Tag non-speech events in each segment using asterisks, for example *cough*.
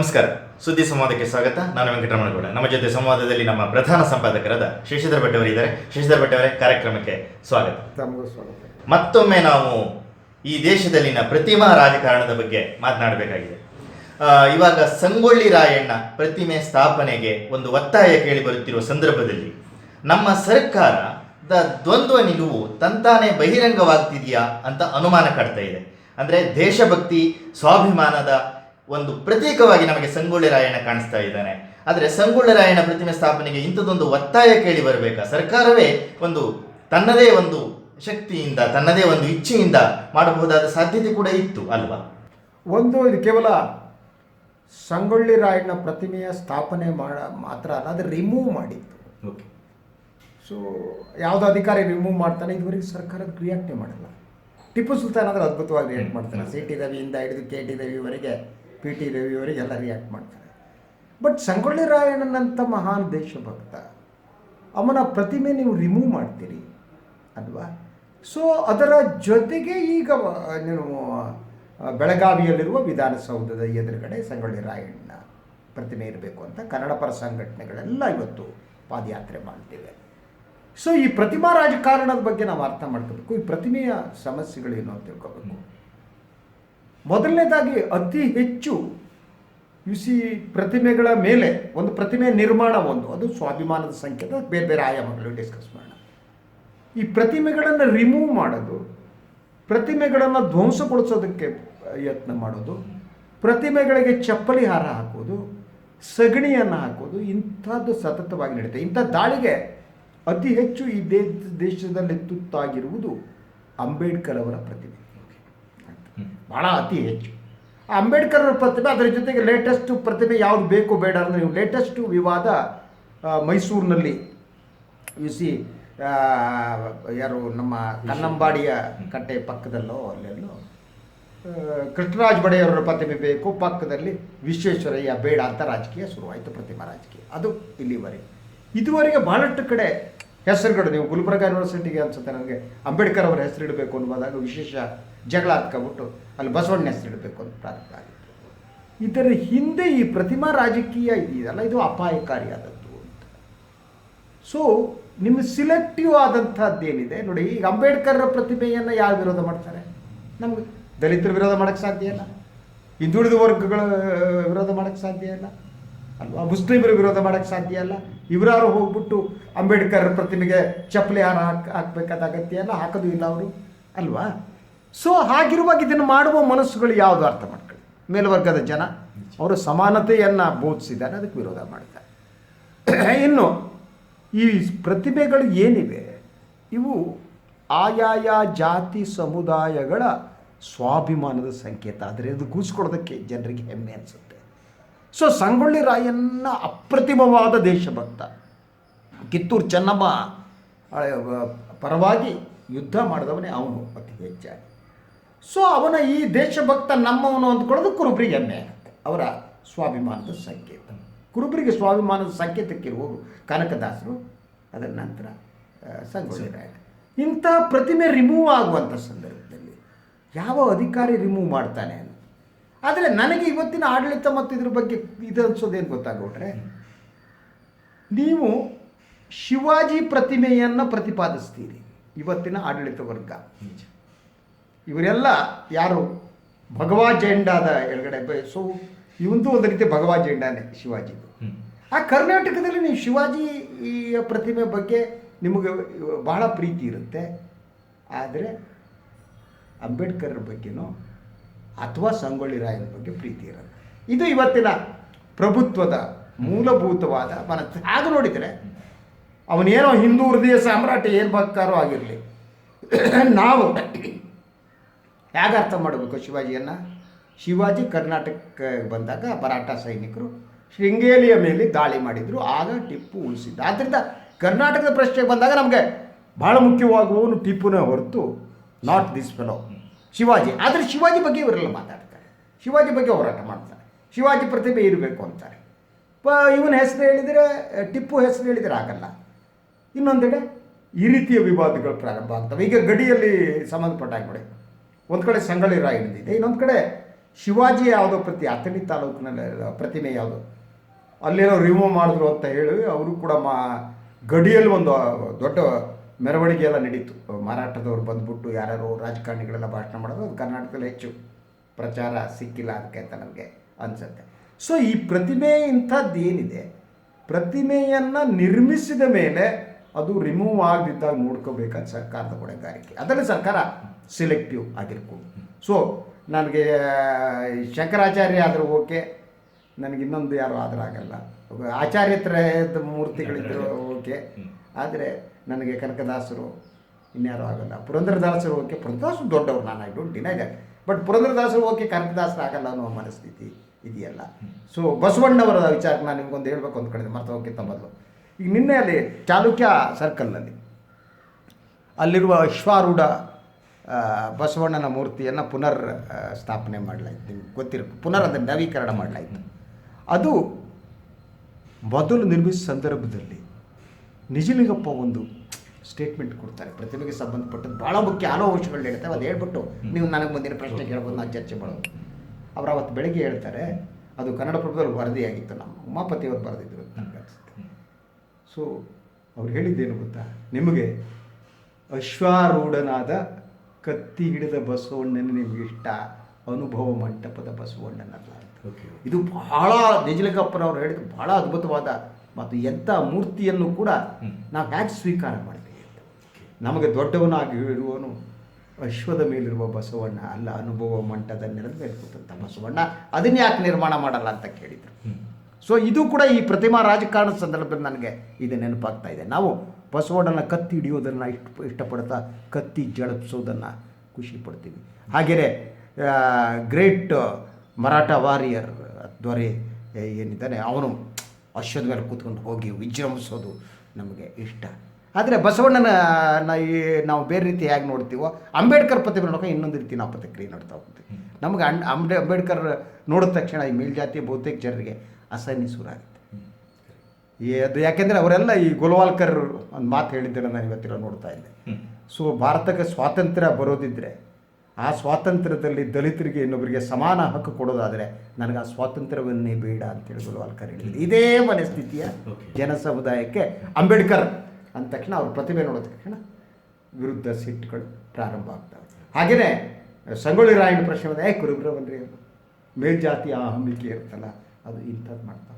ನಮಸ್ಕಾರ. ಸುದ್ದಿ ಸಂವಾದಕ್ಕೆ ಸ್ವಾಗತ. ನಾನು ವೆಂಕಟರಮಣಗೌಡ. ನಮ್ಮ ಜೊತೆ ಸಂವಾದದಲ್ಲಿ ನಮ್ಮ ಪ್ರಧಾನ ಸಂಪಾದಕರಾದ ಶಶಿಧರ ಭಟ್ ಅವರು ಇದ್ದಾರೆ ಶಶಿಧರ ಭಟ್ ಅವರೇ ಕಾರ್ಯಕ್ರಮಕ್ಕೆ ಸ್ವಾಗತ. ತಮಗೂ ಸ್ವಾಗತ. ಮತ್ತೊಮ್ಮೆ ನಾವು ಈ ದೇಶದಲ್ಲಿನ ಪ್ರತಿಮಾ ರಾಜಕಾರಣದ ಬಗ್ಗೆ ಮಾತನಾಡಬೇಕಾಗಿದೆ. ಇವಾಗ ಸಂಗೊಳ್ಳಿ ರಾಯಣ್ಣ ಪ್ರತಿಮೆ ಸ್ಥಾಪನೆಗೆ ಒಂದು ಒತ್ತಾಯ ಕೇಳಿ ಬರುತ್ತಿರುವ ಸಂದರ್ಭದಲ್ಲಿ ನಮ್ಮ ಸರ್ಕಾರದ ದ್ವಂದ್ವ ನಿಲುವು ತಂತಾನೆ ಬಹಿರಂಗವಾಗ್ತಿದೆಯಾ ಅಂತ ಅನುಮಾನ ಕಾಡ್ತಾ ಇದೆ. ಅಂದರೆ ದೇಶಭಕ್ತಿ ಸ್ವಾಭಿಮಾನದ ಒಂದು ಪ್ರತೀಕವಾಗಿ ನಮಗೆ ಸಂಗೊಳ್ಳಿ ರಾಯಣ್ಣ ಕಾಣಿಸ್ತಾ ಇದ್ದಾನೆ. ಆದರೆ ಸಂಗೊಳ್ಳಿ ರಾಯಣ್ಣ ಪ್ರತಿಮೆ ಸ್ಥಾಪನೆಗೆ ಇಂಥದ್ದೊಂದು ಒತ್ತಾಯ ಕೇಳಿ ಬರಬೇಕಾ? ಸರ್ಕಾರವೇ ಒಂದು ತನ್ನದೇ ಒಂದು ಶಕ್ತಿಯಿಂದ ತನ್ನದೇ ಒಂದು ಇಚ್ಛೆಯಿಂದ ಮಾಡಬಹುದಾದ ಸಾಧ್ಯತೆ ಕೂಡ ಇತ್ತು ಅಲ್ವಾ? ಒಂದು ಇದು ಕೇವಲ ಸಂಗೊಳ್ಳಿ ರಾಯಣ್ಣ ಪ್ರತಿಮೆಯ ಸ್ಥಾಪನೆ ಮಾಡ ಮಾತ್ರ ಅಲ್ಲ ಅದು ರಿಮೂವ್ ಮಾಡಿತ್ತು. ಓಕೆ ಸೊ ಯಾವುದು ಅಧಿಕಾರಿ ರಿಮೂವ್ ಮಾಡ್ತಾನೆ ಇದುವರೆಗೆ ಸರ್ಕಾರ ರಿಯಾಕ್ಟೇ ಮಾಡಲ್ಲ. ಟಿಪ್ಪು ಸುಲ್ತಾನ್ ಆದರೆ ಅದ್ಭುತವಾಗಿ ರಿಯಾಕ್ಟ್ ಮಾಡ್ತಾನೆ. ಸಿ ಟಿ ರವಿಯಿಂದ ಹಿಡಿದು ಕೆ ಟಿ ರವಿವರೆಗೆ ಪಿ ಟಿ ರವಿಯವರಿಗೆಲ್ಲ ರಿಯಾಕ್ಟ್ ಮಾಡ್ತಾರೆ. ಬಟ್ ಸಂಗೊಳ್ಳಿ ರಾಯಣ್ಣನಂಥ ಮಹಾನ್ ದೇಶಭಕ್ತ, ಅವನ ಪ್ರತಿಮೆ ನೀವು ರಿಮೂವ್ ಮಾಡ್ತೀರಿ ಅಲ್ವಾ? ಸೊ ಅದರ ಜೊತೆಗೆ ಈಗ ನೀವು ಬೆಳಗಾವಿಯಲ್ಲಿರುವ ವಿಧಾನಸೌಧದ ಎದುರುಗಡೆ ಸಂಗೊಳ್ಳಿ ರಾಯಣ್ಣ ಪ್ರತಿಮೆ ಇರಬೇಕು ಅಂತ ಕನ್ನಡ ಪರ ಸಂಘಟನೆಗಳೆಲ್ಲ ಇವತ್ತು ಪಾದಯಾತ್ರೆ ಮಾಡ್ತಿವೆ. ಸೊ ಈ ಪ್ರತಿಮಾ ರಾಜಕಾರಣದ ಬಗ್ಗೆ ನಾವು ಅರ್ಥ ಮಾಡ್ಕೋಬೇಕು. ಈ ಪ್ರತಿಮೆಯ ಸಮಸ್ಯೆಗಳೇನು ಅಂತ ತಿಳ್ಕೋಬೇಕು. ಮೊದಲನೇದಾಗಿ ಅತಿ ಹೆಚ್ಚು ಯು ಸಿ ಪ್ರತಿಮೆಗಳ ಮೇಲೆ, ಒಂದು ಪ್ರತಿಮೆ ನಿರ್ಮಾಣ ಒಂದು. ಅದು ಸ್ವಾಭಿಮಾನದ ಸಂಕೇತ, ಬೇರೆ ಬೇರೆ ಆಯಾಮಗಳು ಡಿಸ್ಕಸ್ ಮಾಡೋಣ. ಈ ಪ್ರತಿಮೆಗಳನ್ನು ರಿಮೂವ್ ಮಾಡೋದು, ಪ್ರತಿಮೆಗಳನ್ನು ಧ್ವಂಸಗೊಳಿಸೋದಕ್ಕೆ ಯತ್ನ ಮಾಡೋದು, ಪ್ರತಿಮೆಗಳಿಗೆ ಚಪ್ಪಲಿ ಹಾರ ಹಾಕೋದು, ಸಗಣಿಯನ್ನು ಹಾಕೋದು, ಇಂಥದ್ದು ಸತತವಾಗಿ ನಡೀತದೆ ಇಂಥ ದಾಳಿಗೆ ಅತಿ ಹೆಚ್ಚು ಈ ದೇಶದಲ್ಲಿ ತುತ್ತಾಗಿರುವುದು ಅಂಬೇಡ್ಕರ್ ಅವರ ಪ್ರತಿಮೆ. ಭಾಳ ಅತಿ ಹೆಚ್ಚು. ಅಂಬೇಡ್ಕರ್ ಪ್ರತಿಮೆ ಅದರ ಜೊತೆಗೆ ಲೇಟೆಸ್ಟ್ ಪ್ರತಿಮೆ ಯಾವುದು ಬೇಕು ಬೇಡ ಅಂದರೆ ನೀವು ಲೇಟೆಸ್ಟು ವಿವಾದ ಮೈಸೂರಿನಲ್ಲಿ. ಯು ಸಿ ಯಾರು ನಮ್ಮ ಕನ್ನಂಬಾಡಿಯ ಕಟ್ಟೆ ಪಕ್ಕದಲ್ಲೋ ಅಲ್ಲೆಲ್ಲೋ ಕೃಷ್ಣರಾಜ ಕೃಷ್ಣರಾಜ್ ಬಡೆಯವರ ಪ್ರತಿಮೆ ಬೇಕು, ಪಕ್ಕದಲ್ಲಿ ವಿಶ್ವೇಶ್ವರಯ್ಯ ಬೇಡ ಅಂತ ರಾಜಕೀಯ ಶುರುವಾಯಿತು ಪ್ರತಿಮಾ ರಾಜಕೀಯ. ಅದು ಇಲ್ಲಿವರೆಗೆ ಇದುವರೆಗೆ ಬಹಳಷ್ಟು ಕಡೆ ಹೆಸರುಗಳು, ನೀವು ಗುಲ್ಬರ್ಗ ಯೂನಿವರ್ಸಿಟಿಗೆ ಅನ್ಸುತ್ತೆ ನನಗೆ, ಅಂಬೇಡ್ಕರ್ ಅವರ ಹೆಸರಿಡಬೇಕು ಅನ್ನುವಾಗ ವಿಶೇಷ ಜಗಳ ಹತ್ಕೊಬಿಟ್ಟು ಅಲ್ಲಿ ಬಸವಣ್ಣ ಹೆಸರಿಡಬೇಕು ಅಂತ ಪ್ರಾರಂಭ ಆಗಿತ್ತು. ಇದರ ಹಿಂದೆ ಈ ಪ್ರತಿಮಾ ರಾಜಕೀಯ ಇದೆಯಲ್ಲ, ಇದು ಅಪಾಯಕಾರಿಯಾದದ್ದು ಅಂತ. ಸೊ ನಿಮ್ಮ ಸಿಲೆಕ್ಟಿವ್ ಆದಂಥದ್ದೇನಿದೆ? ನೋಡಿ, ಈಗ ಅಂಬೇಡ್ಕರ್ ಪ್ರತಿಮೆಯನ್ನು ಯಾರು ವಿರೋಧ ಮಾಡ್ತಾರೆ? ನಮ್ಗೆ ದಲಿತರು ವಿರೋಧ ಮಾಡೋಕ್ಕೆ ಸಾಧ್ಯ ಇಲ್ಲ. ಹಿಂದುಳಿದ ವರ್ಗಗಳ ವಿರೋಧ ಮಾಡೋಕ್ಕೆ ಸಾಧ್ಯ ಇಲ್ಲ. ಅಲ್ವಾ? ಮುಸ್ಲಿಮರು ವಿರೋಧ ಮಾಡೋಕ್ಕೆ ಸಾಧ್ಯ ಇಲ್ಲ. ಇವರಾರು ಹೋಗ್ಬಿಟ್ಟು ಅಂಬೇಡ್ಕರ್ ಪ್ರತಿಮೆಗೆ ಚಪ್ಪಲಿ ಹಾರ ಹಾಕ್, ಹಾಕಬೇಕಾದ ಅಗತ್ಯ ಇಲ್ಲ, ಹಾಕೋದು ಇಲ್ಲ ಅವರು. ಅಲ್ವಾ? ಸೊ ಹಾಗಿರುವಾಗ ಇದನ್ನು ಮಾಡುವ ಮನಸ್ಸುಗಳು ಯಾವುದು ಅರ್ಥ ಮಾಡ್ಕೊಳ್ಳಿ. ಮೇಲ್ವರ್ಗದ ಜನ, ಅವರು ಸಮಾನತೆಯನ್ನು ಬೋಧಿಸಿದ್ದಾರೆ, ಅದಕ್ಕೆ ವಿರೋಧ ಮಾಡ್ತಾರೆ *coughs* ಇನ್ನು ಈ ಪ್ರತಿಭೆಗಳು ಏನಿವೆ? ಇವು ಆಯಾಯ ಜಾತಿ ಸಮುದಾಯಗಳ ಸ್ವಾಭಿಮಾನದ ಸಂಕೇತ. ಆದರೆ ಇದು ಕೂಸ್ಕೊಡೋದಕ್ಕೆ ಜನರಿಗೆ ಹೆಮ್ಮೆ ಅನಿಸುತ್ತೆ. ಸೊ ಸಂಗೊಳ್ಳಿ ರಾಯಣ್ಣ ಅಪ್ರತಿಮವಾದ ದೇಶಭಕ್ತ. ಕಿತ್ತೂರು ಚೆನ್ನಮ್ಮ ಪರವಾಗಿ ಯುದ್ಧ ಮಾಡಿದವನೇ ಅವನು ಅತಿ ಹೆಚ್ಚಾಗಿ. ಸೊ ಅವನ ಈ ದೇಶಭಕ್ತ ನಮ್ಮವನು ಅಂದ್ಕೊಳ್ಳೋದು ಕುರುಬರಿಗೆ ಹೆಮ್ಮೆ ಆಗುತ್ತೆ. ಅವರ ಸ್ವಾಭಿಮಾನದ ಸಂಕೇತ. ಕುರುಬರಿಗೆ ಸ್ವಾಭಿಮಾನದ ಸಂಕೇತಕ್ಕಿರುವವರು ಕನಕದಾಸರು ಅದರ ನಂತರ ಸಂಗೊಳ್ಳಿ ಇಂಥ ಪ್ರತಿಮೆ ರಿಮೂವ್ ಆಗುವಂಥ ಸಂದರ್ಭದಲ್ಲಿ ಯಾವ ಅಧಿಕಾರಿ ರಿಮೂವ್ ಮಾಡ್ತಾನೆ ಅಂತ. ಆದರೆ ನನಗೆ ಇವತ್ತಿನ ಆಡಳಿತ ಮತ್ತು ಇದ್ರ ಬಗ್ಗೆ ಇದು ಅನ್ಸೋದೇನು ಗೊತ್ತಾಗೋಟ್ರೆ ನೀವು ಶಿವಾಜಿ ಪ್ರತಿಮೆಯನ್ನು ಪ್ರತಿಪಾದಿಸ್ತೀರಿ. ಇವತ್ತಿನ ಆಡಳಿತ ವರ್ಗ. ಇವರೆಲ್ಲ ಯಾರು? ಭಗವಾ ಜೆಂಡಾದ ಎಡಗಡೆ ಸೊ ಇವಂದು ಒಂದು ರೀತಿ ಭಗವಾ ಜೆಂಡಾನೇ ಶಿವಾಜಿದು. ಆ ಕರ್ನಾಟಕದಲ್ಲಿ ನೀವು ಶಿವಾಜಿ ಈ ಪ್ರತಿಮೆ ಬಗ್ಗೆ ನಿಮಗೆ ಬಹಳ ಪ್ರೀತಿ ಇರುತ್ತೆ. ಆದರೆ ಅಂಬೇಡ್ಕರ್ ಬಗ್ಗೆನೋ ಅಥವಾ ಸಂಗೊಳ್ಳಿ ರಾಯನ ಬಗ್ಗೆ ಪ್ರೀತಿ ಇರುತ್ತೆ ಇದು ಇವತ್ತಿನ ಪ್ರಭುತ್ವದ ಮೂಲಭೂತವಾದ ಮನಸ್ಸು. ಆಗ ನೋಡಿದರೆ ಅವನೇನೋ ಹಿಂದೂ ಹೃದಯ ಸಾಮ್ರಾಟ ಏನು ಬೇಕಾರೋ ಆಗಿರಲಿ. ನಾವು ಹೇಗೆ ಅರ್ಥ ಮಾಡಬೇಕು ಶಿವಾಜಿಯನ್ನು? ಶಿವಾಜಿ ಕರ್ನಾಟಕಕ್ಕೆ ಬಂದಾಗ ಮರಾಠ ಸೈನಿಕರು ಶೃಂಗೇರಿಯ ಮೇಲೆ ದಾಳಿ ಮಾಡಿದರು, ಆಗ ಟಿಪ್ಪು ಉಳಿಸಿದ್ದ. ಆದ್ದರಿಂದ ಕರ್ನಾಟಕದ ಪ್ರಶ್ನೆಗೆ ಬಂದಾಗ ನಮಗೆ ಬಹಳ ಮುಖ್ಯವಾಗುವವನು ಟಿಪ್ಪುನೇ ಹೊರತು ನಾಟ್ ದಿಸ್ ಫೆಲೋ ಶಿವಾಜಿ. ಆದರೆ ಶಿವಾಜಿ ಬಗ್ಗೆ ಇವರೆಲ್ಲ ಮಾತಾಡ್ತಾರೆ. ಶಿವಾಜಿ ಬಗ್ಗೆ ಹೋರಾಟ ಮಾಡ್ತಾರೆ. ಶಿವಾಜಿ ಪ್ರತಿಭೆ ಇರಬೇಕು ಅಂತಾರೆ. ಪ, ಇವನ ಹೆಸರು ಹೇಳಿದರೆ, ಟಿಪ್ಪು ಹೆಸರು ಹೇಳಿದರೆ ಆಗಲ್ಲ. ಇನ್ನೊಂದೆಡೆ ಈ ರೀತಿಯ ವಿವಾದಗಳು ಪ್ರಾರಂಭ ಆಗ್ತವೆ. ಈಗ ಗಡಿಯಲ್ಲಿ ಸಂಬಂಧಪಟ್ಟಾಗ ನೋಡಿ. ಒಂದು ಕಡೆ ಸಂಗೊಳ್ಳಿ ರಾಯಣ್ಣದಿದೆ ಇನ್ನೊಂದು ಕಡೆ ಶಿವಾಜಿ ಯಾವುದೋ ಪ್ರತಿ ಅಥಣಿ ತಾಲೂಕಿನಲ್ಲಿ ಪ್ರತಿಮೆ ಯಾವುದು. ಅಲ್ಲೇನೋ ರಿಮೂವ್ ಮಾಡಿದ್ರು ಅಂತ ಹೇಳಿ ಅವರು ಕೂಡ ಮಾ, ಗಡಿಯಲ್ಲಿ ಒಂದು ದೊಡ್ಡ ಮೆರವಣಿಗೆ ಎಲ್ಲ ನಡೀತು. ಮಾರಾಟದವ್ರು ಬಂದ್ಬಿಟ್ಟು ಯಾರ್ಯಾರು ರಾಜಕಾರಣಿಗಳೆಲ್ಲ ಭಾಷಣ ಮಾಡೋದು, ಅದು ಕರ್ನಾಟಕದಲ್ಲಿ ಹೆಚ್ಚು ಪ್ರಚಾರ ಸಿಕ್ಕಿಲ್ಲ ಅದಕ್ಕೆ ಅಂತ ನನಗೆ ಅನಿಸುತ್ತೆ. ಸೊ ಈ ಪ್ರತಿಮೆ ಇಂಥದ್ದು ಏನಿದೆ? ಪ್ರತಿಮೆಯನ್ನು ನಿರ್ಮಿಸಿದ ಮೇಲೆ ಅದು ರಿಮೂವ್ ಆಗದಿದ್ದಾಗ ನೋಡ್ಕೋಬೇಕಾದ ಸರ್ಕಾರದ ಹೊಣೆಗಾರಿಕೆ. ಅದರಲ್ಲಿ ಸರ್ಕಾರ ಸಿಲೆಕ್ಟಿವ್ ಆಗಿರ್ಬೋದು. ಸೊ ನನಗೆ ಶಂಕರಾಚಾರ್ಯ ಆದರೂ ಓಕೆ ನನಗೆ ಇನ್ನೊಂದು ಯಾರು ಆದರೂ ಆಗಲ್ಲ. ಆಚಾರ್ಯತ್ರಯದ ಮೂರ್ತಿಗಳಿದ್ದರು ಓಕೆ ಆದರೆ ನನಗೆ ಕನಕದಾಸರು ಇನ್ಯಾರು ಆಗಲ್ಲ. ಪುರಂದರದಾಸರು ಓಕೆ ಪುರಂದರದಾಸರು ದೊಡ್ಡವರು ನಾನು I don't deny that but ಪುರಂದರದಾಸರು ಓಕೆ ಕನಕದಾಸರು ಆಗಲ್ಲ ಅನ್ನೋ ಮನಸ್ಥಿತಿ ಇದೆಯಲ್ಲ. ಸೊ ಬಸವಣ್ಣವರ ವಿಚಾರ ನಾನು ನಿಮ್ಗೊಂದು ಹೇಳ್ಬೇಕು ಅಂದ್ಕೊಂಡಿದ್ದೆ ಕಡೆ ಓಕೆ ಮೊದಲು. ಈಗ ನಿನ್ನೆ ಅಲ್ಲಿ ಚಾಲುಕ್ಯ ಸರ್ಕಲ್ನಲ್ಲಿ ಅಲ್ಲಿರುವ ಅಶ್ವಾರೂಢ ಬಸವಣ್ಣನ ಮೂರ್ತಿಯನ್ನು ಪುನರ್ ಸ್ಥಾಪನೆ ಮಾಡಲಾಯಿತು. ನಿಮ್ಗೆ ಗೊತ್ತಿರಬೇಕು ಪುನರ್ ಅದನ್ನು ನವೀಕರಣ ಮಾಡಲಾಯಿತು. ಅದು ಮೊದಲು ನಿರ್ಮಿಸಿದ ಸಂದರ್ಭದಲ್ಲಿ ನಿಜಲಿಂಗಪ್ಪ ಒಂದು ಸ್ಟೇಟ್ಮೆಂಟ್ ಕೊಡ್ತಾರೆ. ಪ್ರತಿಭೆಗೆ ಸಂಬಂಧಪಟ್ಟದ್ದು ಭಾಳ ಮುಖ್ಯ ಅಂಶಗಳು ಹೇಳ್ತೇವೆ ಅದು ಹೇಳ್ಬಿಟ್ಟು ನೀವು ನನಗೆ ಮುಂದಿನ ಪ್ರಶ್ನೆ ಕೇಳ್ಬೋದು ನಾನು ಚರ್ಚೆ ಮಾಡೋದು. ಅವ್ರು ಅವತ್ತು ಬೆಳಗ್ಗೆ ಹೇಳ್ತಾರೆ, ಅದು ಕನ್ನಡಪ್ರಭದಲ್ಲಿ ವರದಿಯಾಗಿತ್ತು ನಮ್ಮ ಉಮಾಪತಿಯವರು ಬರೆದಿದ್ದರು ಸೊ ಅವ್ರು ಹೇಳಿದ್ದೇನು ಗೊತ್ತಾ? ನಿಮಗೆ ಅಶ್ವಾರೂಢನಾದ ಕತ್ತಿ ಹಿಡಿದ ಬಸವಣ್ಣನ ನಿಮಗೆ ಇಷ್ಟ. ಅನುಭವ ಮಂಟಪದ ಬಸವಣ್ಣನಲ್ಲ ಅಂತ ಇದು ಬಹಳ ನಿಜಲಿಂಗಪ್ಪನವ್ರು ಹೇಳಿದ ಬಹಳ ಅದ್ಭುತವಾದ ಮತ್ತು ಎಂಥ ಮೂರ್ತಿಯನ್ನು ಕೂಡ ನಾವು ಯಾಕೆ ಸ್ವೀಕಾರ ಮಾಡ್ತೀವಿ ಅಂತ. ನಮಗೆ ದೊಡ್ಡವನಾಗಿ ಇರುವವನು ಅಶ್ವದ ಮೇಲಿರುವ ಬಸವಣ್ಣ ಅಲ್ಲ ಅನುಭವ ಮಂಟದ ನೆಲದ ಮೇಲೆ ಕೂತಂಥ ಬಸವಣ್ಣ. ಅದನ್ನ ಯಾಕೆ ನಿರ್ಮಾಣ ಮಾಡಲ್ಲ ಅಂತ ಕೇಳಿದರು. ಸೊ ಇದು ಕೂಡ ಈ ಪ್ರತಿಮಾ ರಾಜಕಾರಣದ ಸಂದರ್ಭದಲ್ಲಿ ನನಗೆ ಇದು ನೆನಪಾಗ್ತಾ ಇದೆ. ನಾವು ಬಸವಣ್ಣನ ಕತ್ತಿ ಹಿಡಿಯೋದನ್ನು ಇಷ್ಟ ಇಷ್ಟಪಡ್ತಾ ಕತ್ತಿ ಜಳಪಿಸೋದನ್ನು ಖುಷಿ ಪಡ್ತೀವಿ. ಹಾಗೆಯೇ ಗ್ರೇಟ್ ಮರಾಠ ವಾರಿಯರ್ ದೊರೆ ಏನಿದ್ದಾನೆ, ಅವನು ಅಶ್ವದ ಮೇಲೆ ಕೂತ್ಕೊಂಡು ಹೋಗಿ ವಿಜೃಂಭಿಸೋದು ನಮಗೆ ಇಷ್ಟ. ಆದರೆ ಬಸವಣ್ಣನ ನಾವು ಬೇರೆ ರೀತಿ ಹೇಗೆ ನೋಡ್ತೀವೋ, ಅಂಬೇಡ್ಕರ್ ಪ್ರತಿಭೆ ನೋಡೋಕೆ ಇನ್ನೊಂದು ರೀತಿ ನಾವು ಪ್ರತಿಕ್ರಿಯೆ ನೋಡ್ತಾ ಹೋಗ್ತೀವಿ. ನಮಗೆ ಅಂಡ್, ಅಂಬೆ, ಅಂಬೇಡ್ಕರ್ ನೋಡಿದ ತಕ್ಷಣ ಈ ಮೇಲ್ಜಾತಿ ಬಹುತೇಕ ಜನರಿಗೆ ಅಸಹ್ಯ ಸುರಾಗುತ್ತೆ ಈ ಅದು ಯಾಕೆಂದರೆ ಅವರೆಲ್ಲ ಈ ಗುಲ್ವಾಲ್ಕರ್ ಒಂದು ಮಾತು ಹೇಳಿದ್ದನ್ನು ನಾನು ಇವತ್ತಿರೋ ನೋಡ್ತಾ ಇದ್ದೆ. ಸೊ ಭಾರತಕ್ಕೆ ಸ್ವಾತಂತ್ರ್ಯ ಬರೋದಿದ್ದರೆ ಆ ಸ್ವಾತಂತ್ರ್ಯದಲ್ಲಿ ದಲಿತರಿಗೆ ಇನ್ನೊಬ್ಬರಿಗೆ ಸಮಾನ ಹಕ್ಕು ಕೊಡೋದಾದರೆ ನನಗೆ ಆ ಸ್ವಾತಂತ್ರ್ಯವನ್ನೇ ಬೇಡ ಅಂತೇಳಿ ಗುಲ್ವಾಲ್ಕರ್ ಹೇಳಿದ್ರು. ಇದೇ ಮನಸ್ಥಿತಿಯ. ಜನ ಸಮುದಾಯಕ್ಕೆ ಅಂಬೇಡ್ಕರ್ ಅಂದ ತಕ್ಷಣ ಅವ್ರ ಪ್ರತಿಭೆ ನೋಡಿದ ತಕ್ಷಣ ವಿರುದ್ಧ ಸಿಟ್ಟುಗಳು ಪ್ರಾರಂಭ ಆಗ್ತವೆ. ಹಾಗೆಯೇ ಸಂಗೊಳ್ಳಿ ರಾಯಣ್ಣ ಪ್ರಶ್ನೆ ಬಂದ ಏ ಕುರುಬ್ರ ಬನ್ರಿ ಮೇಲ್ಜಾತಿ ಆ ಹಂಬಿಕೆ ಇರುತ್ತಲ್ಲ ಅದು ಇಂಥದ್ದು ಮಾಡ್ತಾ.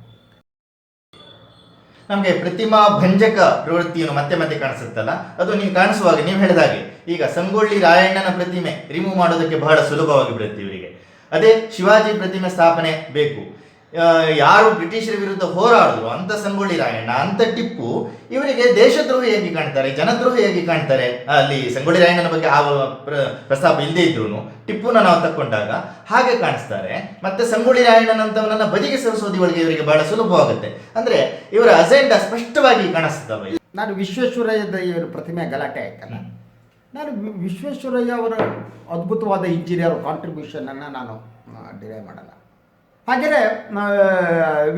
ನಮಗೆ ಪ್ರತಿಮಾ ಭಂಜಕ ಪ್ರವೃತ್ತಿಯನ್ನು ಮತ್ತೆ ಮತ್ತೆ ಕಾಣಿಸುತ್ತಲ್ಲ? ಅದು ನೀವು ಕಾಣಿಸುವಾಗ ನೀವು ಹೇಳಿದ ಹಾಗೆ. ಈಗ ಸಂಗೊಳ್ಳಿ ರಾಯಣ್ಣನ ಪ್ರತಿಮೆ ರಿಮೂವ್ ಮಾಡೋದಕ್ಕೆ ಬಹಳ ಸುಲಭವಾಗಿ ಬಿಡುತ್ತೆ ಇವರಿಗೆ. ಅದೇ ಶಿವಾಜಿ ಪ್ರತಿಮೆ ಸ್ಥಾಪನೆ ಬೇಕು. ಯಾರು ಬ್ರಿಟಿಷರ ವಿರುದ್ಧ ಹೋರಾಡಿದ್ರು ಅಂತ ಸಂಗೊಳ್ಳಿ ರಾಯಣ್ಣ ಅಂತ ಟಿಪ್ಪು ಇವರಿಗೆ ದೇಶದ್ರೋಹಿಯಾಗಿ ಕಾಣ್ತಾರೆ ಜನದ್ರೋಹಿಯಾಗಿ ಕಾಣ್ತಾರೆ ಅಲ್ಲಿ ಸಂಗೊಳ್ಳಿ ರಾಯಣ್ಣನ ಬಗ್ಗೆ ಆ ಪ್ರ- ಪ್ರಸ್ತಾಪ ಇಲ್ಲದೆ ಇದ್ರು ಟಿಪ್ಪುನ ನಾವು ತಕ್ಕೊಂಡಾಗ ಹಾಗೆ ಕಾಣಿಸ್ತಾರೆ. ಮತ್ತೆ ಸಂಗೊಳ್ಳಿ ರಾಯಣ್ಣನಂತವನನ್ನ ಬದಿಗೆ ಸರಿಸೋದು ಇವರಿಗೆ ಇವರಿಗೆ ಬಹಳ ಸುಲಭವಾಗುತ್ತೆ ಅಂದ್ರೆ ಇವರ ಅಜೆಂಡಾ ಸ್ಪಷ್ಟವಾಗಿ ಕಾಣಿಸ್ತವೆ. ನಾನು ವಿಶ್ವೇಶ್ವರಯ್ಯದ ಇವರು ಪ್ರತಿಮೆ ಗಲಾಟೆ ಆಯ್ತಲ್ಲ? ನಾನು ವಿಶ್ವೇಶ್ವರಯ್ಯ ಅವರ ಅದ್ಭುತವಾದ ಇಂಜಿನಿಯರ್ ಕಾಂಟ್ರಿಬ್ಯೂಷನನ್ನು ನಾನು ಡಿರೈವ್ ಮಾಡಲ್ಲ. ಹಾಗೆಯೇ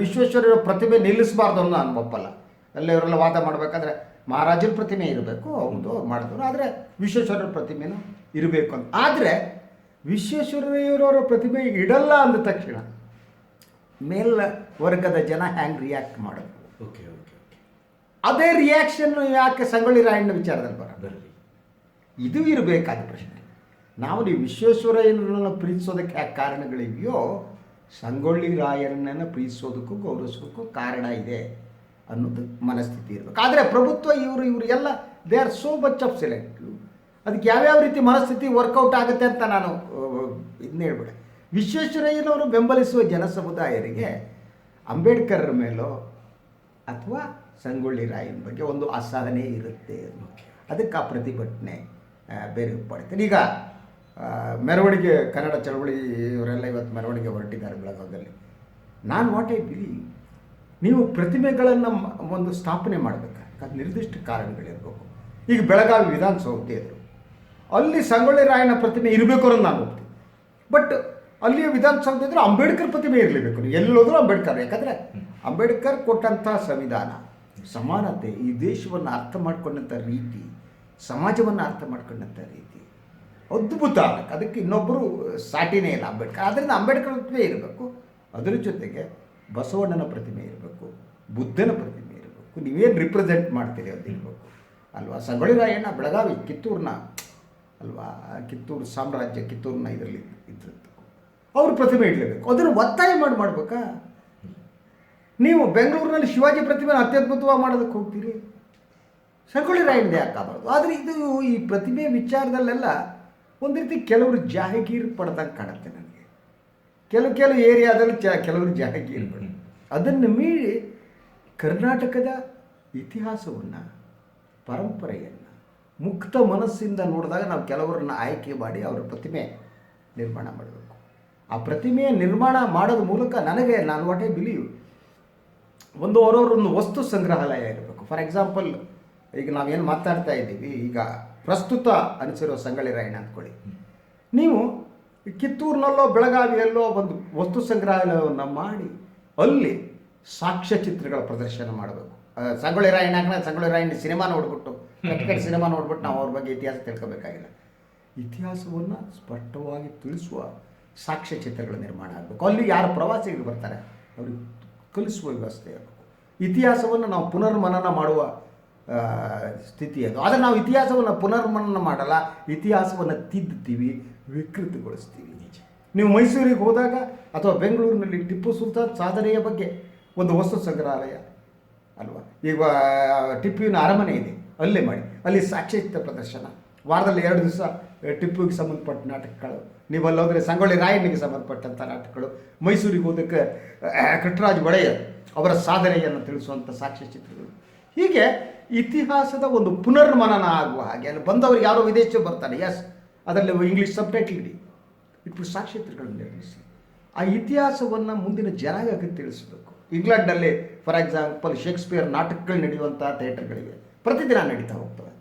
ವಿಶ್ವೇಶ್ವರರ ಪ್ರತಿಮೆ ನಿಲ್ಲಿಸಬಾರ್ದು ಅನ್ನೋ ನಾನು ಒಪ್ಪಲ್ಲ. ಎಲ್ಲ ಇವರೆಲ್ಲ ವಾದ ಮಾಡಬೇಕಾದ್ರೆ ಮಹಾರಾಜರ ಪ್ರತಿಮೆ ಇರಬೇಕು ಹೌದು ಅವ್ರು ಮಾಡಿದ್ರು. ಆದರೆ ವಿಶ್ವೇಶ್ವರರ ಪ್ರತಿಮೆನೂ ಇರಬೇಕು ಅಂತ. ಆದರೆ ವಿಶ್ವೇಶ್ವರಯ್ಯರವರ ಪ್ರತಿಮೆ ಇಡಲ್ಲ ಅಂದ ತಕ್ಷಣ ಮೇಲ್ ವರ್ಗದ ಜನ ಹ್ಯಾಂಗೆ ರಿಯಾಕ್ಟ್ ಮಾಡೋದು? ಓಕೆ ಓಕೆ ಅದೇ ರಿಯಾಕ್ಷನ್ ಯಾಕೆ ಸಂಗೊಳ್ಳಿ ರಾಯಣ್ಣ ವಿಚಾರದಲ್ಲಿ ಬರೋದು? ಇದು ಇರಬೇಕಾದ ಪ್ರಶ್ನೆ. ನಾವು ನೀವು ವಿಶ್ವೇಶ್ವರಯ್ಯನನ್ನು ಪ್ರೀತಿಸೋದಕ್ಕೆ ಯಾಕೆ ಕಾರಣಗಳಿವೆಯೋ ಸಂಗೊಳ್ಳಿ ರಾಯಣ್ಣನ ಪ್ರೀತಿಸೋದಕ್ಕೂ ಗೌರವಿಸೋದಕ್ಕೂ ಕಾರಣ ಇದೆ ಅನ್ನೋದು ಮನಸ್ಥಿತಿ ಇರಬೇಕು. ಆದರೆ ಪ್ರಭುತ್ವ ಇವರು ಇವರು ಎಲ್ಲ they are so much of selective ಅದಕ್ಕೆ ಯಾವ್ಯಾವ ರೀತಿ ಮನಸ್ಥಿತಿ ವರ್ಕೌಟ್ ಆಗುತ್ತೆ ಅಂತ ನಾನು ಇದನ್ನ ಹೇಳ್ಬಿಡೆ ವಿಶ್ವೇಶ್ವರಯ್ಯನವರು ಬೆಂಬಲಿಸುವ ಜನ ಸಮುದಾಯರಿಗೆ ಅಂಬೇಡ್ಕರ್ ಮೇಲೋ ಅಥವಾ ಸಂಗೊಳ್ಳಿ ರಾಯನ ಬಗ್ಗೆ ಒಂದು ಅಸಹನೆ ಇರುತ್ತೆ ಅದಕ್ಕೆ ಆ ಪ್ರತಿಭಟನೆ ಬೇರೆ ಪಡ್ತಾರೆ ಈಗ ಮೆರವಣಿಗೆ, ಕನ್ನಡ ಚಳವಳಿ, ಇವರೆಲ್ಲ ಇವತ್ತು ಮೆರವಣಿಗೆ ಹೊರಟಿದ್ದಾರೆ ಬೆಳಗಾವದಲ್ಲಿ ನಾನು ವಾಟ್ ಐ ಬಿಲಿ ನೀವು ಪ್ರತಿಮೆಗಳನ್ನು ಒಂದು ಸ್ಥಾಪನೆ ಮಾಡಬೇಕಾದ್ರೆ ನಿರ್ದಿಷ್ಟ ಕಾರಣಗಳಿರಬೇಕು. ಈಗ ಬೆಳಗಾವಿ ವಿಧಾನಸೌಧ ಇದ್ದರು ಅಲ್ಲಿ ಸಂಗೊಳ್ಳಿ ರಾಯನ ಪ್ರತಿಮೆ ಇರಬೇಕು ಅನ್ನೋದು ನಾನು ಒಪ್ತೀನಿ. ಬಟ್ ಅಲ್ಲಿಯ ವಿಧಾನಸೌಧ ಇದ್ದರೆ ಅಂಬೇಡ್ಕರ್ ಪ್ರತಿಮೆ ಇರಲೇಬೇಕು. ಎಲ್ಲೋದ್ರೂ ಅಂಬೇಡ್ಕರ್, ಯಾಕಂದರೆ ಅಂಬೇಡ್ಕರ್ ಕೊಟ್ಟಂಥ ಸಂವಿಧಾನ ಸಮಾನತೆ ಈ ದೇಶವನ್ನು ಅರ್ಥ ಮಾಡ್ಕೊಂಡಂಥ ರೀತಿ, ಸಮಾಜವನ್ನು ಅರ್ಥ ಮಾಡ್ಕೊಂಡಂಥ ರೀತಿ ಅದ್ಭುತ. ಅದಕ್ಕೆ ಇನ್ನೊಬ್ಬರು ಸಾಟಿನೇ ಇಲ್ಲ ಅಂಬೇಡ್ಕರ್. ಆದ್ದರಿಂದ ಅಂಬೇಡ್ಕರ್ ಪ್ರತಿಮೆ ಇರಬೇಕು. ಅದರ ಜೊತೆಗೆ ಬಸವಣ್ಣನ ಪ್ರತಿಮೆ ಇರಬೇಕು. ಬುದ್ಧನ ಪ್ರತಿಮೆ ಇರಬೇಕು. ನೀವೇನು ರಿಪ್ರೆಸೆಂಟ್ ಮಾಡ್ತೀರಿ ಅದು ಇರಬೇಕು. ಅಲ್ವಾ? ಸಂಗೊಳ್ಳಿ ರಾಯಣ್ಣ ಬೆಳಗಾವಿ, ಕಿತ್ತೂರಿನ, ಅಲ್ವಾ? ಕಿತ್ತೂರು ಸಾಮ್ರಾಜ್ಯ, ಕಿತ್ತೂರಿನ ಇದರಲ್ಲಿ ಇದ್ರದ್ದು ಅವ್ರ ಪ್ರತಿಮೆ ಇಡಲೇಬೇಕು. ಅದನ್ನು ಒತ್ತಾಯ ಮಾಡಿ, ಮಾಡ್ಬೇಕಾ? ನೀವು ಬೆಂಗಳೂರಿನಲ್ಲಿ ಶಿವಾಜಿ ಪ್ರತಿಮೆ ಅತ್ಯದ್ಭುತವಾಗಿ ಮಾಡೋದಕ್ಕೆ ಹೋಗ್ತೀರಿ. ಸಂಗೊಳ್ಳಿ ರಾಯಣ್ಣ ಯಾಕಾಗಬಾರ್ದು ಆದರೆ ಇದು ಈ ಪ್ರತಿಮೆ ವಿಚಾರದಲ್ಲೆಲ್ಲ ಒಂದು ರೀತಿ ಕೆಲವರು ಜಾಹಗೀರ್ ಪಡೆದಂಗೆ ಕಾಣುತ್ತೆ ನನಗೆ. ಕೆಲವು ಕೆಲವು ಏರಿಯಾದಲ್ಲಿ ಚ ಕೆಲವರು ಜಾಹಗೀರ್ ಪಡೆ ಅದನ್ನು ಮೀರಿ ಕರ್ನಾಟಕದ ಇತಿಹಾಸವನ್ನು ಪರಂಪರೆಯನ್ನು ಮುಕ್ತ ಮನಸ್ಸಿಂದ ನೋಡಿದಾಗ ನಾವು ಕೆಲವರನ್ನ ಆಯ್ಕೆ ಮಾಡಿ ಅವರ ಪ್ರತಿಮೆ ನಿರ್ಮಾಣ ಮಾಡಬೇಕು. ಆ ಪ್ರತಿಮೆಯ ನಿರ್ಮಾಣ ಮಾಡೋದ ಮೂಲಕ ನನಗೆ ನಾನು ವಾಟ್ ಐ ಬಿಲೀವ್. ಒಂದು ಅವರವರೊಂದು ವಸ್ತು ಸಂಗ್ರಹಾಲಯ ಇರಬೇಕು. ಫಾರ್ ಎಕ್ಸಾಂಪಲ್ ಈಗ ನಾವೇನು ಮಾತಾಡ್ತಾ ಇದ್ದೀವಿ ಈಗ ಪ್ರಸ್ತುತ ಅನಿಸಿರೋ ಸಂಗಳಿ ರಾಯಣ್ಣ ಅಂದ್ಕೊಳ್ಳಿ. ನೀವು ಕಿತ್ತೂರಿನಲ್ಲೋ, ಬೆಳಗಾವಿಯಲ್ಲೋ ಒಂದು ವಸ್ತು ಸಂಗ್ರಹಾಲಯವನ್ನು ಮಾಡಿ, ಅಲ್ಲಿ ಸಾಕ್ಷ್ಯಚಿತ್ರಗಳ ಪ್ರದರ್ಶನ ಮಾಡಬೇಕು. ಸಂಗೊಳ್ಳಿ ರಾಯಣ್ಣ ಹಾಕಿದ್ರೆ ಸಂಗೊಳ್ಳಿ ರಾಯಣ್ಣ ಸಿನಿಮಾ ನೋಡ್ಬಿಟ್ಟು, ಕಟ್ಕಟ್ ಸಿನಿಮಾ ನೋಡ್ಬಿಟ್ಟು ನಾವು ಅವ್ರ ಬಗ್ಗೆ ಇತಿಹಾಸ ತಿಳ್ಕೊಬೇಕಾಗಿಲ್ಲ. ಇತಿಹಾಸವನ್ನು ಸ್ಪಷ್ಟವಾಗಿ ತಿಳಿಸುವ ಸಾಕ್ಷ್ಯಚಿತ್ರಗಳ ನಿರ್ಮಾಣ ಆಗಬೇಕು. ಅಲ್ಲಿ ಯಾರು ಪ್ರವಾಸಿಗರು ಬರ್ತಾರೆ, ಅವ್ರಿಗೆ ಕಲಿಸುವ ವ್ಯವಸ್ಥೆ ಇರಬೇಕು ಇತಿಹಾಸವನ್ನು ನಾವು ಪುನರ್ಮನನ ಮಾಡುವ ಸ್ಥಿತಿ ಅದು. ಆದರೆ ನಾವು ಇತಿಹಾಸವನ್ನು ಪುನರ್ಮನನ ಮಾಡಲ್ಲ, ಇತಿಹಾಸವನ್ನು ತಿದ್ದುತ್ತೀವಿ, ವಿಕೃತಗೊಳಿಸ್ತೀವಿ ನೀವು ಮೈಸೂರಿಗೆ ಹೋದಾಗ ಅಥವಾ ಬೆಂಗಳೂರಿನಲ್ಲಿ ಟಿಪ್ಪು ಸುಲ್ತಾನ್ ಸಾಧನೆಯ ಬಗ್ಗೆ ಒಂದು ವಸ್ತು ಸಂಗ್ರಹಾಲಯ ಅಲ್ವಾ? ಈಗ ಟಿಪ್ಪುವಿನ ಅರಮನೆ ಇದೆ, ಅಲ್ಲೇ ಮಾಡಿ. ಅಲ್ಲಿ ಸಾಕ್ಷ್ಯಚಿತ್ರ ಪ್ರದರ್ಶನ. ವಾರದಲ್ಲಿ ಎರಡು ದಿವಸ ಟಿಪ್ಪುವಿಗೆ ಸಂಬಂಧಪಟ್ಟ ನಾಟಕಗಳು. ನೀವು ಅಲ್ಲಿ ಹೋದರೆ ಸಂಗೊಳ್ಳಿ ರಾಯಣ್ಣಿಗೆ ಸಂಬಂಧಪಟ್ಟಂಥ ನಾಟಕಗಳು. ಮೈಸೂರಿಗೆ ಹೋದಕ್ಕೆ ಕೃಷ್ಣರಾಜ ಒಡೆಯರ್ ಅವರ ಸಾಧನೆಯನ್ನು ತಿಳಿಸುವಂಥ ಸಾಕ್ಷ್ಯಚಿತ್ರಗಳು. ಹೀಗೆ ಇತಿಹಾಸದ ಒಂದು ಪುನರ್ಮನನ ಆಗುವ ಹಾಗೆ, ಅಲ್ಲಿ ಬಂದವರಿಗೆ ಯಾರೋ ವಿದೇಶ ಬರ್ತಾರೆ ಎಸ್ ಅದರಲ್ಲಿ ಇಂಗ್ಲೀಷ್ ಸಬ್ಟೈಟ್ಲ್ ಇಡಿ. ಇಟ್ಬಿಟ್ಟು ಸಾಕ್ಷ್ಯತ್ರಗಳನ್ನು ನಿರ್ಮಿಸಿ. ಆ ಇತಿಹಾಸವನ್ನು ಮುಂದಿನ ಜನಾಂಗಕ್ಕೆ ತಿಳಿಸಬೇಕು. ಇಂಗ್ಲೆಂಡಲ್ಲಿ ಫಾರ್ ಎಕ್ಸಾಂಪಲ್ ಶೇಕ್ಸ್ಪಿಯರ್ ನಾಟಕಗಳು ನಡೆಯುವಂಥ ಥಿಯೇಟರ್ಗಳಿವೆ ಪ್ರತಿದಿನ ನಡೀತಾ ಹೋಗ್ತವೆ.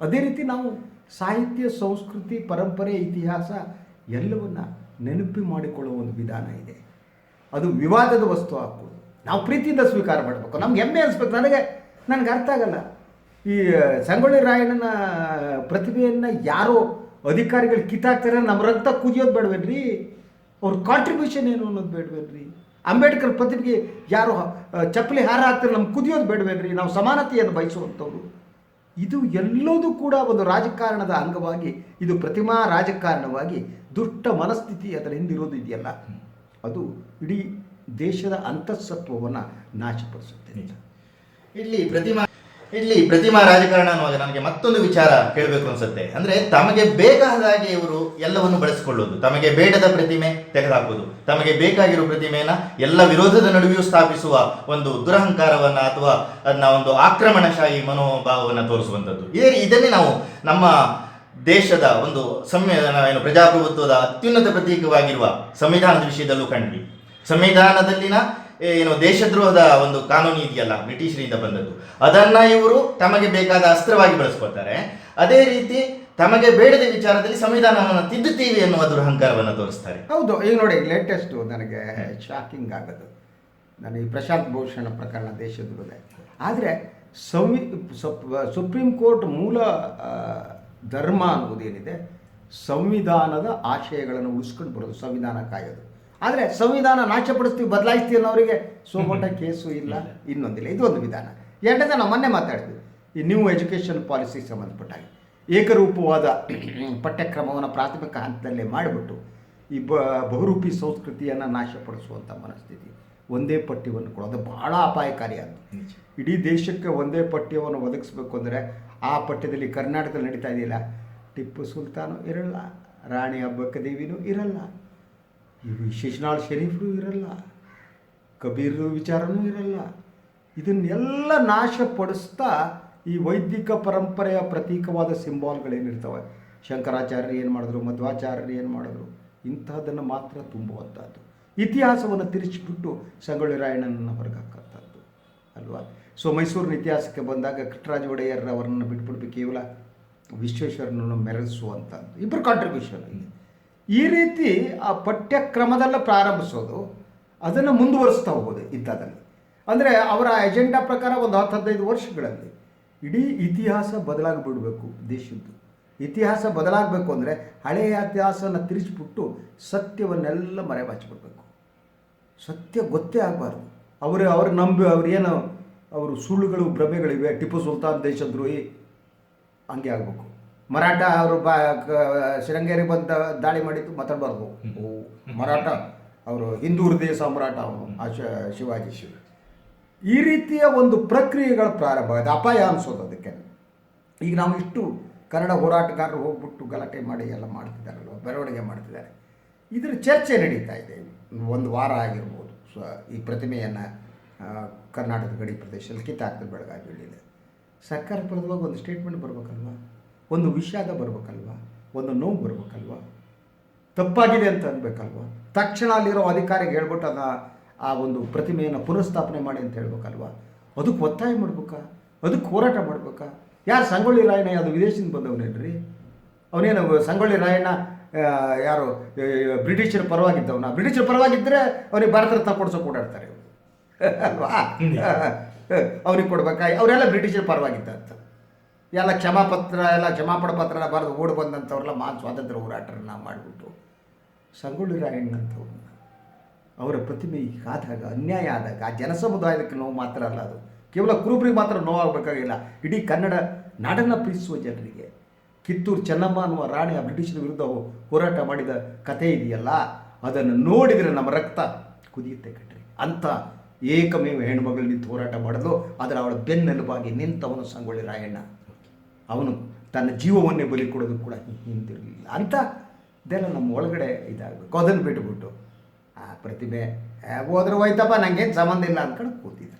ಅದೇ ರೀತಿ ನಾವು ಸಾಹಿತ್ಯ, ಸಂಸ್ಕೃತಿ, ಪರಂಪರೆ, ಇತಿಹಾಸ ಎಲ್ಲವನ್ನ ನೆನಪಿ ಮಾಡಿಕೊಳ್ಳುವ ಒಂದು ವಿಧಾನ ಇದೆ. ಅದು ವಿವಾದದ ವಸ್ತು ಹಾಕೋದು ನಾವು ಪ್ರೀತಿಯಿಂದ ಸ್ವೀಕಾರ ಮಾಡಬೇಕು. ನಮ್ಗೆ ಹೆಮ್ಮೆ ಅನಿಸ್ಬೇಕು. ನನಗೆ ನನಗೆ ಅರ್ಥ ಆಗಲ್ಲ ಈ ಸಂಗೊಳ್ಳಿ ರಾಯಣ್ಣನ ಪ್ರತಿಭೆಯನ್ನು ಯಾರೋ ಅಧಿಕಾರಿಗಳು ಕಿತ್ತಾಕ್ತಾರೆ ನಮ್ಮ ರಕ್ತ ಕುದಿಯೋದು ಬೇಡವೇನ್ರಿ? ಅವ್ರ ಕಾಂಟ್ರಿಬ್ಯೂಷನ್ ಏನು ಅನ್ನೋದು ಬೇಡವೇನ್ರಿ? ಅಂಬೇಡ್ಕರ್ ಪ್ರತಿಭೆಗೆ ಯಾರು ಚಪ್ಪಲಿ ಹಾರ ಹಾಕ್ತಾರೆ ನಮ್ಗೆ ಕುದಿಯೋದು ಬೇಡವೇನ್ರಿ? ನಾವು ಸಮಾನತೆಯನ್ನು ಬಯಸುವಂಥವ್ರು. ಇದು ಎಲ್ಲದೂ ಕೂಡ ಒಂದು ರಾಜಕಾರಣದ ಅಂಗವಾಗಿ, ಇದು ಪ್ರತಿಮಾ ರಾಜಕಾರಣವಾಗಿ ದುಷ್ಟ ಮನಸ್ಥಿತಿ ಅದರ ಹಿಂದಿರೋದು ಇದೆಯಲ್ಲ. ಅದು ಇಡೀ ದೇಶದ ಅಂತಃಸತ್ವವನ್ನು ನಾಶಪಡಿಸುತ್ತೆ. ಇಲ್ಲಿ ಪ್ರತಿಮಾ ಇಲ್ಲಿ ಪ್ರತಿಮಾ ರಾಜಕಾರಣ ಅನ್ನುವಾಗ ನನಗೆ ಮತ್ತೊಂದು ವಿಚಾರ ಕೇಳಬೇಕು ಅನ್ಸುತ್ತೆ. ಅಂದ್ರೆ ತಮಗೆ ಬೇಕಾದ ಇವರು ಎಲ್ಲವನ್ನು ಬಳಸಿಕೊಳ್ಳೋದು. ತಮಗೆ ಬೇಡದ ಪ್ರತಿಮೆ ತೆಗೆದುಹಾಕೋದು ತಮಗೆ ಬೇಕಾಗಿರುವ ಪ್ರತಿಮೆಯನ್ನ ಎಲ್ಲ ವಿರೋಧದ ನಡುವೆಯೂ ಸ್ಥಾಪಿಸುವ ಒಂದು ದುರಹಂಕಾರವನ್ನ ಅಥವಾ ಅದನ್ನ ಒಂದು ಆಕ್ರಮಣಶಾಹಿ ಮನೋಭಾವವನ್ನು ತೋರಿಸುವಂಥದ್ದು. ಇದೇ ಇದನ್ನೇ ನಾವು ನಮ್ಮ ದೇಶದ ಒಂದು ಸಂವಿಧಾನ ಏನು ಪ್ರಜಾಪ್ರಭುತ್ವದ ಅತ್ಯುನ್ನತ ಪ್ರತೀಕವಾಗಿರುವ ಸಂವಿಧಾನದ ವಿಷಯದಲ್ಲೂ ಕಂಡ್ವಿ. ಸಂವಿಧಾನದಲ್ಲಿನ ಏನು ದೇಶದ್ರೋಹದ ಒಂದು ಕಾನೂನು ಇದೆಯಲ್ಲ, ಬ್ರಿಟಿಷರಿಂದ ಬಂದದ್ದು. ಅದನ್ನ ಇವರು ತಮಗೆ ಬೇಕಾದ ಅಸ್ತ್ರವಾಗಿ ಬಳಸ್ಕೊಳ್ತಾರೆ. ಅದೇ ರೀತಿ ತಮಗೆ ಬೇಡದ ವಿಚಾರದಲ್ಲಿ ಸಂವಿಧಾನವನ್ನು ತಿದ್ದುತ್ತೀವಿ ಎನ್ನುವ ದುರಹಂಕಾರವನ್ನು ತೋರಿಸ್ತಾರೆ. ಹೌದು, ಈಗ ನೋಡಿ ಲೇಟೆಸ್ಟು ನನಗೆ ಶಾಕಿಂಗ್ ಆಗೋದು ನನಗೆ ಪ್ರಶಾಂತ್ ಭೂಷಣ ಪ್ರಕರಣ ದೇಶದ್ರೋಹ ಆದರೆ ಸಂವಿ, ಸಪ್- ಸುಪ್ರೀಂ ಕೋರ್ಟ್ ಮೂಲ ಧರ್ಮ ಅನ್ನೋದೇನಿದೆ ಸಂವಿಧಾನದ ಆಶಯಗಳನ್ನು ಉಳಿಸ್ಕೊಂಡು ಬರೋದು, ಸಂವಿಧಾನ ಕಾಯೋದು. ಆದರೆ ಸಂವಿಧಾನ ನಾಶಪಡಿಸ್ತೀವಿ ಬದಲಾಯಿಸ್ತೀವಿ ಅನ್ನೋರಿಗೆ ಸೋಮೋಟ ಕೇಸು ಇಲ್ಲ ಇನ್ನೊಂದಿಲ್ಲ. ಇದು ಒಂದು ವಿಧಾನ. ಎರಡನೇ ನಾವು ಮೊನ್ನೆ ಮಾತಾಡ್ತೀವಿ. ಈ ನ್ಯೂ ಎಜುಕೇಷನ್ ಪಾಲಿಸಿಗೆ ಸಂಬಂಧಪಟ್ಟ ಹಾಗೆ ಏಕರೂಪವಾದ ಪಠ್ಯಕ್ರಮವನ್ನು ಪ್ರಾಥಮಿಕ ಹಂತದಲ್ಲೇ ಮಾಡಿಬಿಟ್ಟು ಈ ಬ ಬಹುರೂಪಿ ಸಂಸ್ಕೃತಿಯನ್ನು ನಾಶಪಡಿಸುವಂಥ ಮನಸ್ಥಿತಿ ಒಂದೇ ಪಠ್ಯವನ್ನು ಕೊಡೋದು ಬಹಳ ಅಪಾಯಕಾರಿಯಾದ ಇಡೀ ದೇಶಕ್ಕೆ ಒಂದೇ ಪಠ್ಯವನ್ನು ಒದಗಿಸ್ಬೇಕು ಅಂದರೆ ಆ ಪಠ್ಯದಲ್ಲಿ ಕರ್ನಾಟಕದಲ್ಲಿ ನಡೀತಾ ಇದೆಯಲ್ಲ? ಟಿಪ್ಪು ಸುಲ್ತಾನು ಇರಲ್ಲ ರಾಣಿ ಹಬ್ಬಕ್ಕ ದೇವಿನೂ ಇರಲ್ಲ. ಇವು ಶಿಶುನಾಳ್ ಶರೀಫರು ಇರಲ್ಲ ಕಬೀರ್ ವಿಚಾರನೂ ಇರಲ್ಲ. ಇದನ್ನೆಲ್ಲ ನಾಶಪಡಿಸ್ತಾ ಈ ವೈದಿಕ ಪರಂಪರೆಯ ಪ್ರತೀಕವಾದ ಸಿಂಬಾಲ್ಗಳೇನಿರ್ತವೆ? ಶಂಕರಾಚಾರ್ಯರು ಏನು ಮಾಡಿದ್ರು, ಮಧ್ವಾಚಾರ್ಯರು ಏನು ಮಾಡಿದ್ರು, ಇಂತಹದನ್ನು ಮಾತ್ರ ತುಂಬುವಂಥದ್ದು. ಇತಿಹಾಸವನ್ನು ತಿರುಚಿಬಿಟ್ಟು ಸಂಗೊಳ್ಳಿ ರಾಯಣ್ಣನನ್ನು ಹೊರಗಾಕಂಥದ್ದು, ಅಲ್ವಾ? ಸೊ ಮೈಸೂರಿನ ಇತಿಹಾಸಕ್ಕೆ ಬಂದಾಗ ಕೃಷ್ಣರಾಜ ಒಡೆಯರ್ ಅವರನ್ನು ಬಿಟ್ಬಿಡ್ಬೇಕು ಕೇವಲ ವಿಶ್ವೇಶ್ವರನನ್ನು ಮೆರೆಸುವಂಥದ್ದು ಇಬ್ಬರು ಕಾಂಟ್ರಿಬ್ಯೂಷನ್ ಇಲ್ಲಿ ಈ ರೀತಿ ಆ ಪಠ್ಯಕ್ರಮದಲ್ಲೇ ಪ್ರಾರಂಭಿಸೋದು, ಅದನ್ನು ಮುಂದುವರಿಸ್ತಾ ಹೋಗೋದು ಇಂಥದ್ದಲ್ಲಿ ಅಂದರೆ ಅವರ ಎಜೆಂಡಾ ಪ್ರಕಾರ ಒಂದು ಹತ್ತು ಹದಿನೈದು ವರ್ಷಗಳಲ್ಲಿ ಇಡೀ ಇತಿಹಾಸ ಬದಲಾಗಿಬಿಡಬೇಕು ದೇಶದ್ದು. ಇತಿಹಾಸ ಬದಲಾಗಬೇಕು ಅಂದರೆ ಹಳೆಯ ಇತಿಹಾಸನ ತಿರುಗಿಸ್ಬಿಟ್ಟು ಸತ್ಯವನ್ನೆಲ್ಲ ಮರೆಮಾಚಿಬಿಡ್ಬೇಕು ಸತ್ಯ ಗೊತ್ತೇ ಆಗಬಾರ್ದು. ಅವರು ಅವ್ರು ನಂಬಿ ಏನು, ಅವರು ಸುಳ್ಳುಗಳು, ಭ್ರಮೆಗಳಿವೆ, ಟಿಪ್ಪು ಸುಲ್ತಾನ್ ದೇಶದ್ರೋಹಿ, ಹಂಗೆ ಆಗಬೇಕು. ಮರಾಠ ಅವರು ಬಾ ಶೃಂಗೇರಿ ಬಂದ ದಾಳಿ ಮಾಡಿದ್ದು ಮಾತಾಡಬಾರ್ದು. ಮರಾಠ ಅವರು ಹಿಂದೂ ಹೃದಯ ಸಾಮ್ರಾಟ ಅವರು ಆ ಶಿವಾಜಿ ಶಿವ. ಈ ರೀತಿಯ ಒಂದು ಪ್ರಕ್ರಿಯೆಗಳು ಪ್ರಾರಂಭ ಆಗಿದೆ ಅಪಾಯ ಅನಿಸೋದು ಅದಕ್ಕೆ. ಈಗ ನಾವು ಇಷ್ಟು ಕನ್ನಡ ಹೋರಾಟಗಾರರು ಹೋಗ್ಬಿಟ್ಟು ಗಲಾಟೆ ಮಾಡಿ ಎಲ್ಲ ಮಾಡ್ತಿದ್ದಾರಲ್ವ ಬೆಳವಣಿಗೆ ಮಾಡ್ತಿದ್ದಾರೆ. ಇದರ ಚರ್ಚೆ ನಡೀತಾ ಇದೆ. ಒಂದು ವಾರ ಆಗಿರ್ಬೋದು. ಸ ಈ ಪ್ರತಿಮೆಯನ್ನು ಕರ್ನಾಟಕದ ಗಡಿ ಪ್ರದೇಶದಲ್ಲಿ ಕಿತ್ತಾಕ್ತದೆ ಬೆಳಗಾವಿ ಜಿಲ್ಲೆಯಲ್ಲಿ ಸರ್ಕಾರ ಪರವಾಗಿ ಒಂದು ಸ್ಟೇಟ್ಮೆಂಟ್ ಬರ್ಬೇಕಲ್ವಾ? ಒಂದು ವಿಷಾದ ಬರಬೇಕಲ್ವ? ಒಂದು ನೋವು ಬರಬೇಕಲ್ವ? ತಪ್ಪಾಗಿದೆ ಅಂತ ಅನ್ಬೇಕಲ್ವ? ತಕ್ಷಣ ಅಲ್ಲಿರೋ ಅಧಿಕಾರಿಗೆ ಹೇಳ್ಬಿಟ್ಟು ಅದನ್ನ ಆ ಒಂದು ಪ್ರತಿಮೆಯನ್ನು ಪುನಃಸ್ಥಾಪನೆ ಮಾಡಿ ಅಂತ ಹೇಳ್ಬೇಕಲ್ವ? ಅದಕ್ಕೆ ಒತ್ತಾಯ ಮಾಡ್ಬೇಕಾ? ಅದಕ್ಕೆ ಹೋರಾಟ ಮಾಡ್ಬೇಕಾ? ಯಾರು ಸಂಗೊಳ್ಳಿ ರಾಯಣ್ಣ ಯಾವುದು ವಿದೇಶದಿಂದ ಬಂದವನೇನ್ರಿ? ಅವನೇನು ಸಂಗೊಳ್ಳಿ ರಾಯಣ್ಣ ಯಾರು ಬ್ರಿಟಿಷರ ಪರವಾಗಿದ್ದವನ? ಬ್ರಿಟಿಷರ ಪರವಾಗಿದ್ದರೆ ಅವನಿಗೆ ಭಾರತ ರತ್ನ ಕೊಡ್ಸೋಕೆ ಓಡಾಡ್ತಾರೆ *laughs* ಅಲ್ವಾ? *laughs* ಅವ್ರಿಗೆ ಕೊಡ್ಬೇಕಾ? ಅವರೆಲ್ಲ ಬ್ರಿಟಿಷರ ಪರವಾಗಿದ್ದ ಅಂತ. ಎಲ್ಲ ಕ್ಷಮಾಪತ್ರ, ಎಲ್ಲ ಕ್ಷಮಾಪಣ ಪತ್ರ ಎಲ್ಲ ಬರೆದು ಓಡಿ ಬಂದಂಥವ್ರೆಲ್ಲ ಮಾ ಸ್ವಾತಂತ್ರ್ಯ ಹೋರಾಟರನ್ನ ಮಾಡಿಬಿಟ್ಟು ಸಂಗೊಳ್ಳಿ ರಾಯಣ್ಣಂಥವ್ರನ್ನ ಅವರ ಪ್ರತಿಮೆ ಆದಾಗ ಅನ್ಯಾಯ ಆದಾಗ, ಆ ಜನಸಮುದಾಯಕ್ಕೆ ನೋವು ಮಾತ್ರ ಅಲ್ಲ ಅದು. ಕೇವಲ ಕುರುಬರಿಗೆ ಮಾತ್ರ ನೋವಾಗಬೇಕಾಗಿಲ್ಲ. ಇಡೀ ಕನ್ನಡ ನಾಡನ್ನು ಪ್ರೀತಿಸುವ ಜನರಿಗೆ. ಕಿತ್ತೂರು ಚೆನ್ನಮ್ಮ ಅನ್ನುವ ರಾಣಿ, ಆ ಬ್ರಿಟಿಷರ ವಿರುದ್ಧ ಹೋರಾಟ ಮಾಡಿದ ಕಥೆ ಇದೆಯಲ್ಲ? ಅದನ್ನು ನೋಡಿದರೆ ನಮ್ಮ ರಕ್ತ ಕುದಿಯುತ್ತೆ ಕಟ್ರಿ ಅಂಥ ಏಕಮೇವ ಹೆಣ್ಮಗಳು ನಿಂತು ಹೋರಾಟ ಮಾಡೋದು ಅದರ ಅವಳ ಬೆನ್ನೆಲುಬಾಗಿ ನಿಂತವನು ಸಂಗೊಳ್ಳಿ ರಾಯಣ್ಣ. ಅವನು ತನ್ನ ಜೀವವನ್ನೇ ಬಲಿ ಕೊಡೋದು ಕೂಡ ಹಿಂತಿರಲಿಲ್ಲ ಅಂತ ಇದೆಲ್ಲ ನಮ್ಮ ಒಳಗಡೆ ಇದಾಗಬೇಕು. ಅದನ್ನು ಬಿಟ್ಬಿಟ್ಟು ಆ ಪ್ರತಿಭೆ "ಏ, ಹೋದ್ರೆ ಹೋಯ್ತಪ್ಪ ನಂಗೇನು ಸಂಬಂಧ ಇಲ್ಲ ಅಂದ್ಕೊಂಡು ಕೂತಿದ್ರು.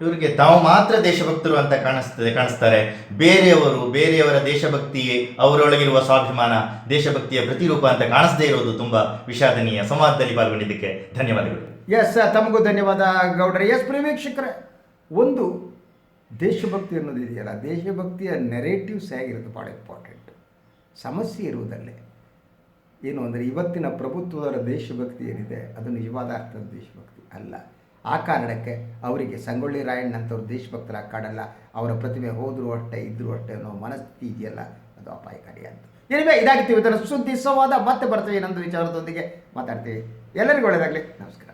ಇವರಿಗೆ ತಾವು ಮಾತ್ರ ದೇಶಭಕ್ತರು ಅಂತ ಕಾಣಿಸ್ತದೆ ಕಾಣಿಸ್ತಾರೆ. ಬೇರೆಯವರು ಬೇರೆಯವರ ದೇಶಭಕ್ತಿ ಅವರೊಳಗಿರುವ ಸ್ವಾಭಿಮಾನ ದೇಶಭಕ್ತಿಯ ಪ್ರತಿರೂಪ ಅಂತ ಕಾಣಿಸದೇ ಇರೋದು ತುಂಬಾ ವಿಷಾದನೀಯ ಸಂವಾದದಲ್ಲಿ ಪಾಲ್ಗೊಂಡಿದ್ದಕ್ಕೆ ಧನ್ಯವಾದಗಳು. ಎಸ್ ತಮಗೂ ಧನ್ಯವಾದ ಗೌಡ್ರೆ. ಎಸ್ ಪ್ರೇಮೀಕ್ಷಕರೇ ಒಂದು ದೇಶಭಕ್ತಿ ಅನ್ನೋದು ಇದೆಯಲ್ಲ, ದೇಶಭಕ್ತಿಯ ನೆರೇಟಿವ್ಸ್ ಹೇಗಿರುತ್ತೆ ಭಾಳ ಇಂಪಾರ್ಟೆಂಟ್ ಸಮಸ್ಯೆ ಇರುವುದಲ್ಲೇ. ಏನು ಅಂದರೆ ಇವತ್ತಿನ ಪ್ರಭುತ್ವದವರ ದೇಶಭಕ್ತಿ ಏನಿದೆ, ಅದು ನಿಜವಾದ ಅರ್ಥದ ದೇಶಭಕ್ತಿ ಅಲ್ಲ. ಆ ಕಾರಣಕ್ಕೆ ಅವರಿಗೆ ಸಂಗೊಳ್ಳಿ ರಾಯಣ್ಣಂಥವ್ರು ದೇಶಭಕ್ತರ ಕಾಡಲ್ಲ ಅವರ ಪ್ರತಿಮೆ ಹೋದರೂ ಅಷ್ಟೇ ಇದ್ದರೂ ಅಷ್ಟೇ ಅನ್ನೋ ಮನಸ್ಥಿತಿ ಇದೆಯಲ್ಲ, ಅದು ಅಪಾಯಕಾರಿ ಅಂತ. ಏನಿವೆ ಇದಾಗಿತ್ತು ಇವತ್ತಿನ ಸುದ್ದಿ, ಸಂವಾದ, ಮತ್ತೆ ಬರ್ತೇವೆ ಇನ್ನೊಂದು ವಿಚಾರದೊಂದಿಗೆ ಮಾತಾಡ್ತೀವಿ. ಎಲ್ಲರಿಗೂ ಒಳ್ಳೆಯದಾಗಲಿ ನಮಸ್ಕಾರ.